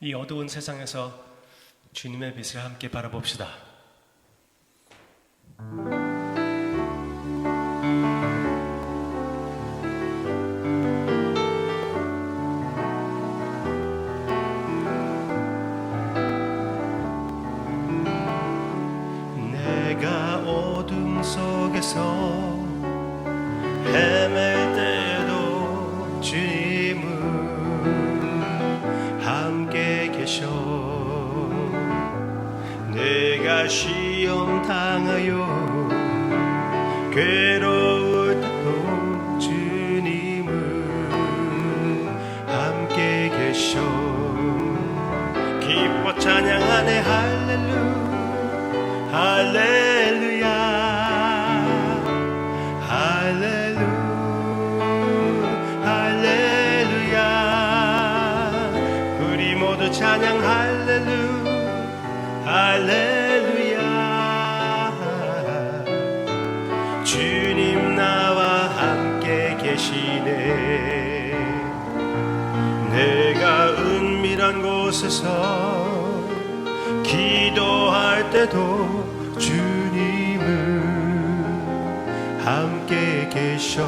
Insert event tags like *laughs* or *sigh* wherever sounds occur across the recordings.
이 어두운 세상에서 주님의 빛을 함께 바라봅시다. 시험 당하여 괴로울 때도 주님은 함께 계셔. 기뻐 찬양하네. 할렐루 할렐루야. 찬양 할렐루 할렐 곳에서 기도할 때도 주님은 함께 계셔.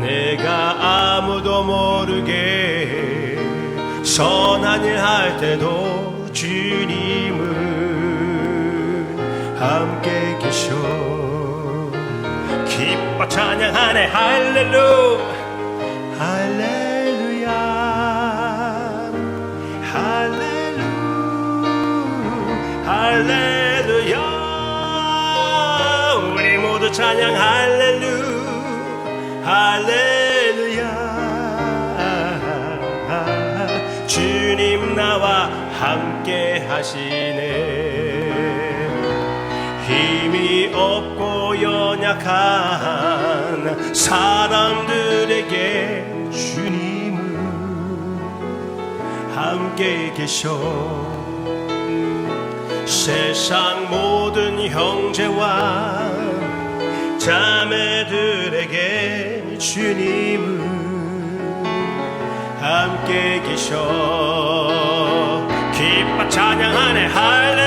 내가 아무도 모르게 선한 일 할 때도 주님은 함께 계셔. 기뻐 찬양하네. 할렐루. 할렐루 할렐루야. 우리 모두 찬양 할렐루. 할렐루야. 주님 나와 함께 하시네. 힘이 없고 연약한 사람들에게 주님은 함께 계셔 세상 모든 형제와 자매들에게 주님은 함께 계셔. 기뻐 찬양하네. 할렐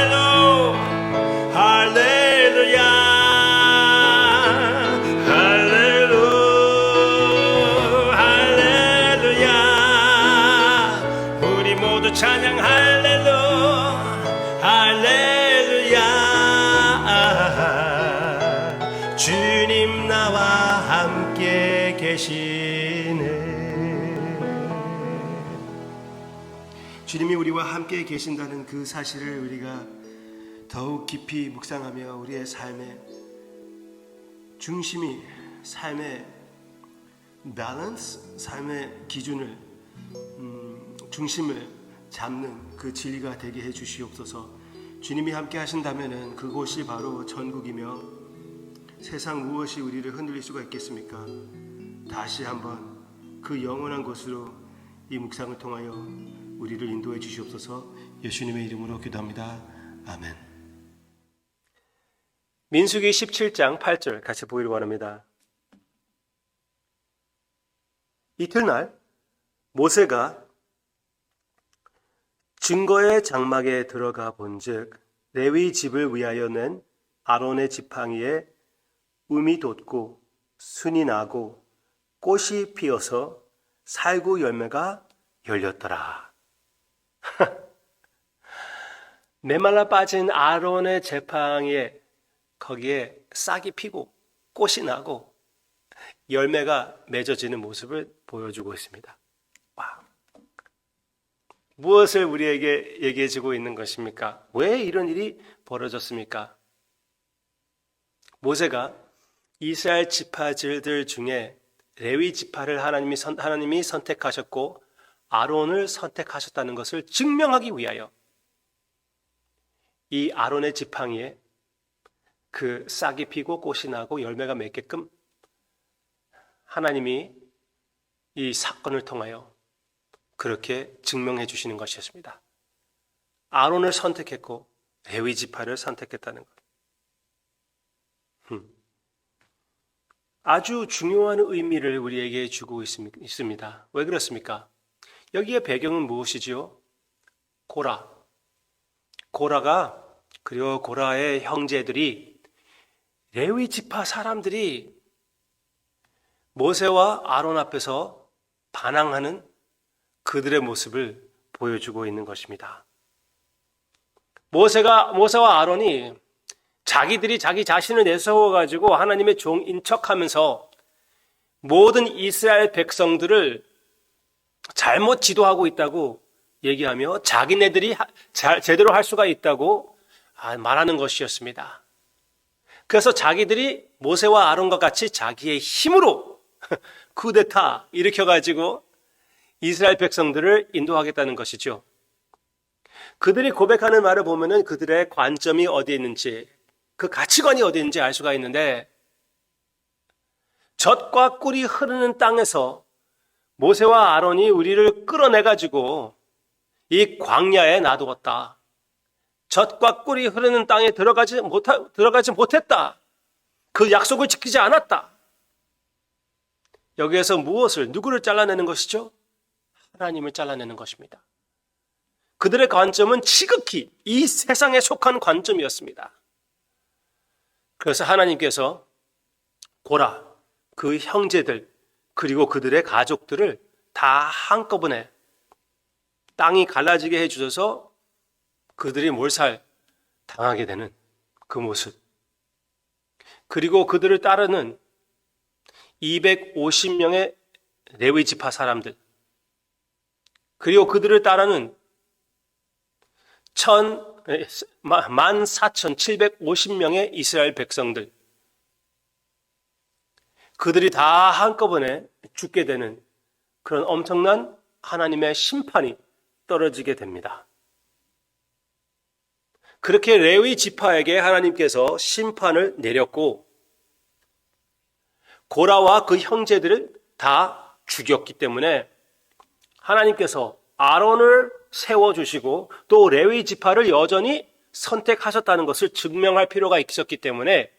주님이 우리와 함께 계신다는 그 사실을 우리가 더욱 깊이 묵상하며 우리의 삶의 중심이 삶의 밸런스, 삶의 기준을 음, 중심을 잡는 그 진리가 되게 해 주시옵소서. 주님이 함께 하신다면은 그곳이 바로 전국이며 세상 무엇이 우리를 흔들릴 수가 있겠습니까? 다시 한번 그 영원한 곳으로 이 묵상을 통하여 우리를 인도해 주시옵소서. 예수님의 이름으로 기도합니다. 아멘. 민수기 17장 8절 같이 보기를 원합니다. 이튿날 모세가 증거의 장막에 들어가 본즉 레위 집을 위하여 낸 아론의 지팡이에 음이 돋고 순이 나고 꽃이 피어서 살구 열매가 열렸더라. *laughs* 메말라 빠진 아론의 제팡이에 거기에 싹이 피고 꽃이 나고 열매가 맺어지는 모습을 보여주고 있습니다. 와. 무엇을 우리에게 얘기해주고 있는 것입니까? 왜 이런 일이 벌어졌습니까? 모세가 이스라엘 지파들 중에 레위 지파를 하나님이, 선, 하나님이 선택하셨고 아론을 선택하셨다는 것을 증명하기 위하여 이 아론의 지팡이에 그 싹이 피고 꽃이 나고 열매가 맺게끔 하나님이 이 사건을 통하여 그렇게 증명해 주시는 것이었습니다. 아론을 선택했고 레위 지파를 선택했다는 것. 음. 아주 중요한 의미를 우리에게 주고 있습니다. 왜 그렇습니까? 여기에 배경은 무엇이지요? 고라. 고라가 그리고 고라의 형제들이 레위 지파 사람들이 모세와 아론 앞에서 반항하는 그들의 모습을 보여주고 있는 것입니다. 모세가 모세와 아론이 자기들이 자기 자신을 내세워 가지고 하나님의 종인 척하면서 모든 이스라엘 백성들을 잘못 지도하고 있다고 얘기하며 자기네들이 하- 잘- 제대로 할 수가 있다고 아, 말하는 것이었습니다. 그래서 자기들이 모세와 아론과 같이 자기의 힘으로 *laughs* 쿠데타 일으켜 가지고 이스라엘 백성들을 인도하겠다는 것이죠. 그들이 고백하는 말을 보면은 그들의 관점이 어디에 있는지 그 가치관이 어디에 있는지 알 수가 있는데 젖과 꿀이 흐르는 땅에서 모세와 아론이 우리를 끌어내 가지고 이 광야에 놔두었다. 젖과 꿀이 흐르는 땅에 들어가지 못 들어가지 못했다. 그 약속을 지키지 않았다. 여기에서 무엇을 누구를 잘라내는 것이죠? 하나님을 잘라내는 것입니다. 그들의 관점은 지극히 이 세상에 속한 관점이었습니다. 그래서 하나님께서 고라, 그 형제들, 그리고 그들의 가족들을 다 한꺼번에 땅이 갈라지게 해주셔서 그들이 몰살 당하게 되는 그 모습. 그리고 그들을 따르는 250명의 레위 지파 사람들. 그리고 그들을 따르는 14,750명의 이스라엘 백성들. 그들이 다 한꺼번에 죽게 되는 그런 엄청난 하나님의 심판이 떨어지게 됩니다. 그렇게 레위 지파에게 하나님께서 심판을 내렸고 고라와 그 형제들을 다 죽였기 때문에 하나님께서 아론을 세워 주시고 또 레위 지파를 여전히 선택하셨다는 것을 증명할 필요가 있었기 때문에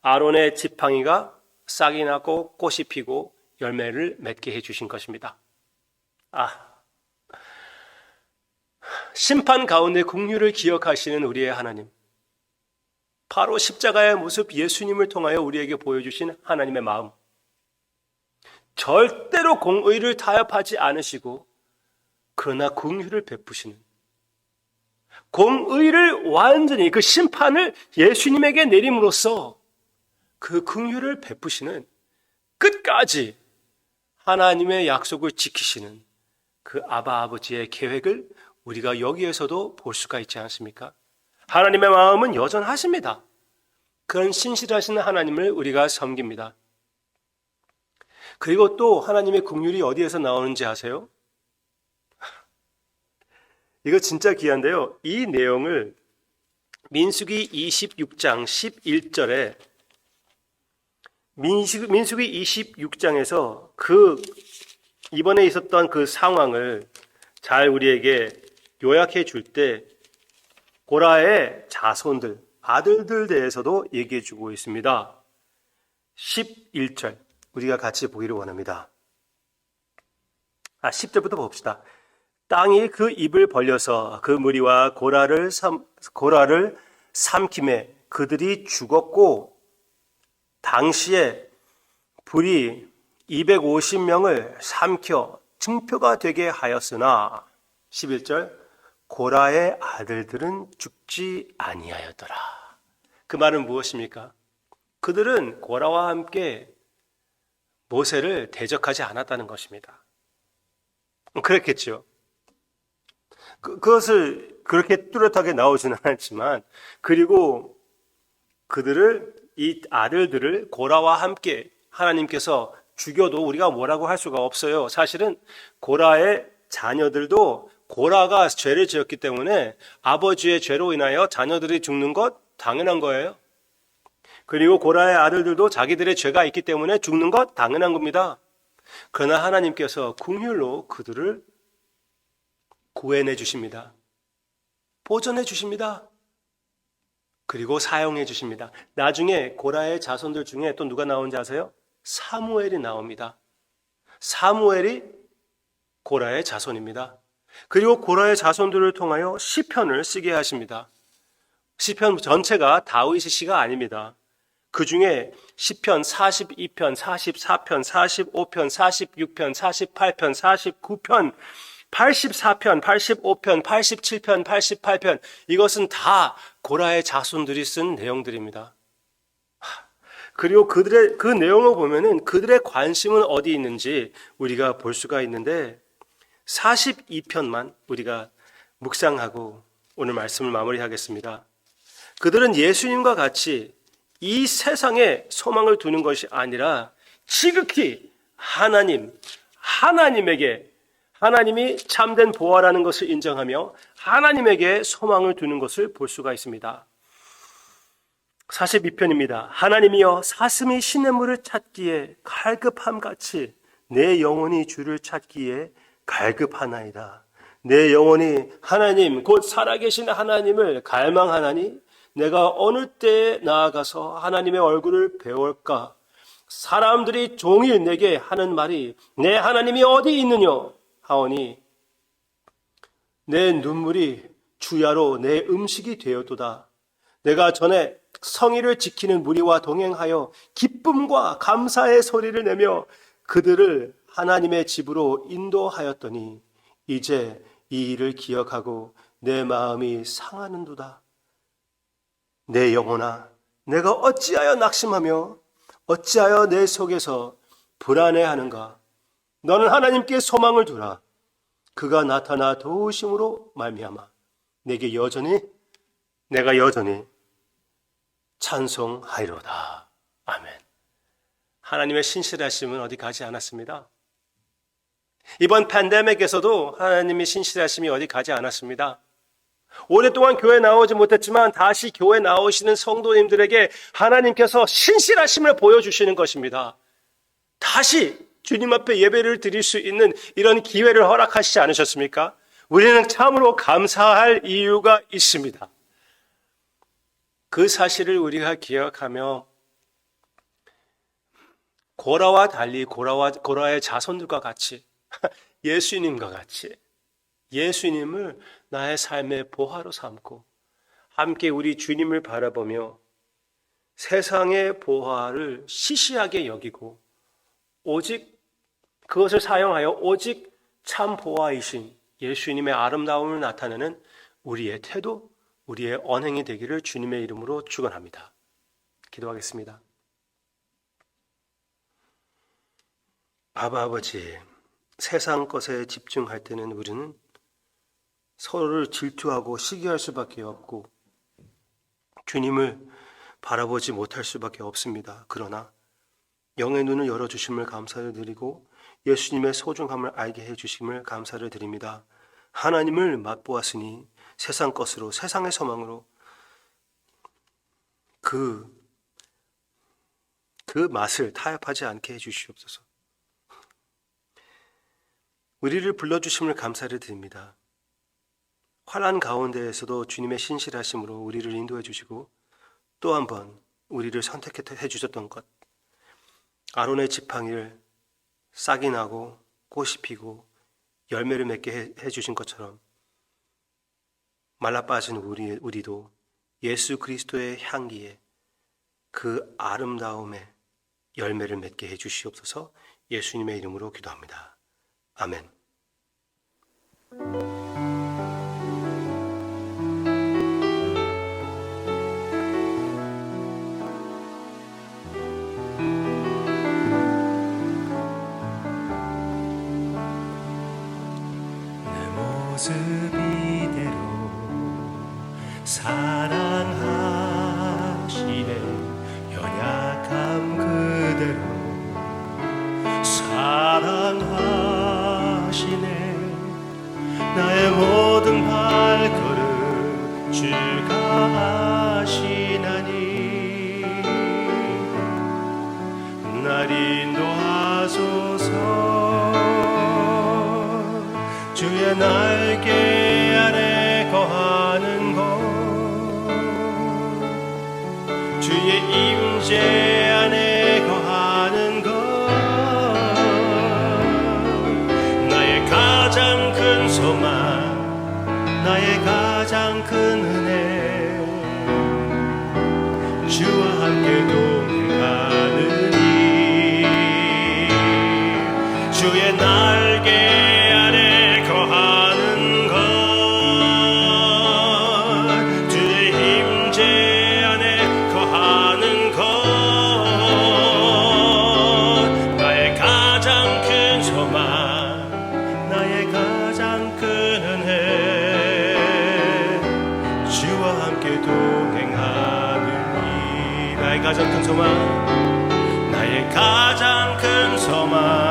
아론의 지팡이가 싹이 나고 꽃이 피고 열매를 맺게 해 주신 것입니다. 아. 심판 가운데 국류를 기억하시는 우리의 하나님. 바로 십자가의 모습 예수님을 통하여 우리에게 보여주신 하나님의 마음. 절대로 공의를 타협하지 않으시고 그러나 긍휼을 베푸시는 공의를 완전히 그 심판을 예수님에게 내림으로써 그 긍휼을 베푸시는 끝까지 하나님의 약속을 지키시는 그 아바 아버지의 계획을 우리가 여기에서도 볼 수가 있지 않습니까? 하나님의 마음은 여전하십니다. 그런 신실하신 하나님을 우리가 섬깁니다. 그리고 또 하나님의 긍휼이 어디에서 나오는지 아세요? *laughs* 이거 진짜 귀한데요. 이 내용을 민수기 26장 11절에 민수기, 민수기 26장에서 그 이번에 있었던 그 상황을 잘 우리에게 요약해 줄 때 고라의 자손들, 아들들 대해서도 얘기해 주고 있습니다. 11절 우리가 같이 보기를 원합니다. 아, 10절부터 봅시다. 땅이 그 입을 벌려서 그 무리와 고라를 삼, 고라를 삼킴에 그들이 죽었고 당시에 불이 250명을 삼켜 증표가 되게 하였으나 11절 고라의 아들들은 죽지 아니하였더라. 그 말은 무엇입니까? 그들은 고라와 함께 모세를 대적하지 않았다는 것입니다. 그랬겠죠. 그, 그것을 그렇게 뚜렷하게 나오지는 않았지만, 그리고 그들을, 이 아들들을 고라와 함께 하나님께서 죽여도 우리가 뭐라고 할 수가 없어요. 사실은 고라의 자녀들도 고라가 죄를 지었기 때문에 아버지의 죄로 인하여 자녀들이 죽는 것 당연한 거예요. 그리고 고라의 아들들도 자기들의 죄가 있기 때문에 죽는 것 당연한 겁니다. 그러나 하나님께서 궁휼로 그들을 구해내 주십니다. 보존해 주십니다. 그리고 사용해 주십니다. 나중에 고라의 자손들 중에 또 누가 나온지 아세요? 사무엘이 나옵니다. 사무엘이 고라의 자손입니다. 그리고 고라의 자손들을 통하여 시편을 쓰게 하십니다. 시편 전체가 다윗의 시가 아닙니다. 그 중에 시편 42편, 44편, 45편, 46편, 48편, 49편, 84편, 85편, 87편, 88편 이것은 다 고라의 자손들이 쓴 내용들입니다. 그리고 그들의 그 내용을 보면은 그들의 관심은 어디 있는지 우리가 볼 수가 있는데 42편만 우리가 묵상하고 오늘 말씀을 마무리하겠습니다. 그들은 예수님과 같이 이 세상에 소망을 두는 것이 아니라 지극히 하나님, 하나님에게 하나님이 참된 보화라는 것을 인정하며 하나님에게 소망을 두는 것을 볼 수가 있습니다. 42편입니다. 하나님이여 사슴이 시냇물을 찾기에 갈급함 같이 내 영혼이 주를 찾기에 갈급하나이다. 내 영혼이 하나님 곧 살아계신 하나님을 갈망하나니 내가 어느 때에 나아가서 하나님의 얼굴을 배울까? 사람들이 종일 내게 하는 말이 내 하나님이 어디 있느냐 하오니 내 눈물이 주야로 내 음식이 되었도다. 내가 전에 성의를 지키는 무리와 동행하여 기쁨과 감사의 소리를 내며 그들을 하나님의 집으로 인도하였더니 이제 이 일을 기억하고 내 마음이 상하는도다. 내 영혼아, 내가 어찌하여 낙심하며 어찌하여 내 속에서 불안해하는가? 너는 하나님께 소망을 두라. 그가 나타나 도우심으로 말미암아 내게 여전히 내가 여전히 찬송하리로다. 아멘. 하나님의 신실하심은 어디 가지 않았습니다. 이번 팬데믹에서도 하나님의 신실하심이 어디 가지 않았습니다. 오랫동안 교회 나오지 못했지만 다시 교회 나오시는 성도님들에게 하나님께서 신실하심을 보여주시는 것입니다. 다시 주님 앞에 예배를 드릴 수 있는 이런 기회를 허락하시지 않으셨습니까? 우리는 참으로 감사할 이유가 있습니다. 그 사실을 우리가 기억하며 고라와 달리 고라와 고라의 자손들과 같이 *laughs* 예수님과 같이 예수님을 나의 삶의 보화로 삼고 함께 우리 주님을 바라보며 세상의 보화를 시시하게 여기고 오직 그것을 사용하여 오직 참 보화이신 예수님의 아름다움을 나타내는 우리의 태도, 우리의 언행이 되기를 주님의 이름으로 축원합니다. 기도하겠습니다. 아바 아버지, 세상 것에 집중할 때는 우리는 서로를 질투하고 시기할 수밖에 없고 주님을 바라보지 못할 수밖에 없습니다. 그러나 영의 눈을 열어 주심을 감사를 드리고 예수님의 소중함을 알게 해 주심을 감사를 드립니다. 하나님을 맛보았으니 세상 것으로 세상의 소망으로 그, 그 맛을 타협하지 않게 해 주시옵소서. 우리를 불러 주심을 감사를 드립니다. 환란 가운데에서도 주님의 신실하심으로 우리를 인도해 주시고 또 한 번 우리를 선택해 주셨던 것. 아론의 지팡이를 싹이 나고 꽃이 피고 열매를 맺게 해 주신 것처럼 말라 빠진 우리, 우리도 예수 그리스도의 향기에 그 아름다움에 열매를 맺게 해 주시옵소서 예수님의 이름으로 기도합니다. 아멘. 주가 아시나니. 날 인도하소서. 주의 날개 아래 거하는 곳 주의 임재 함께 동행하는 이 나의 가장 큰 소망 나의 가장 큰 소망.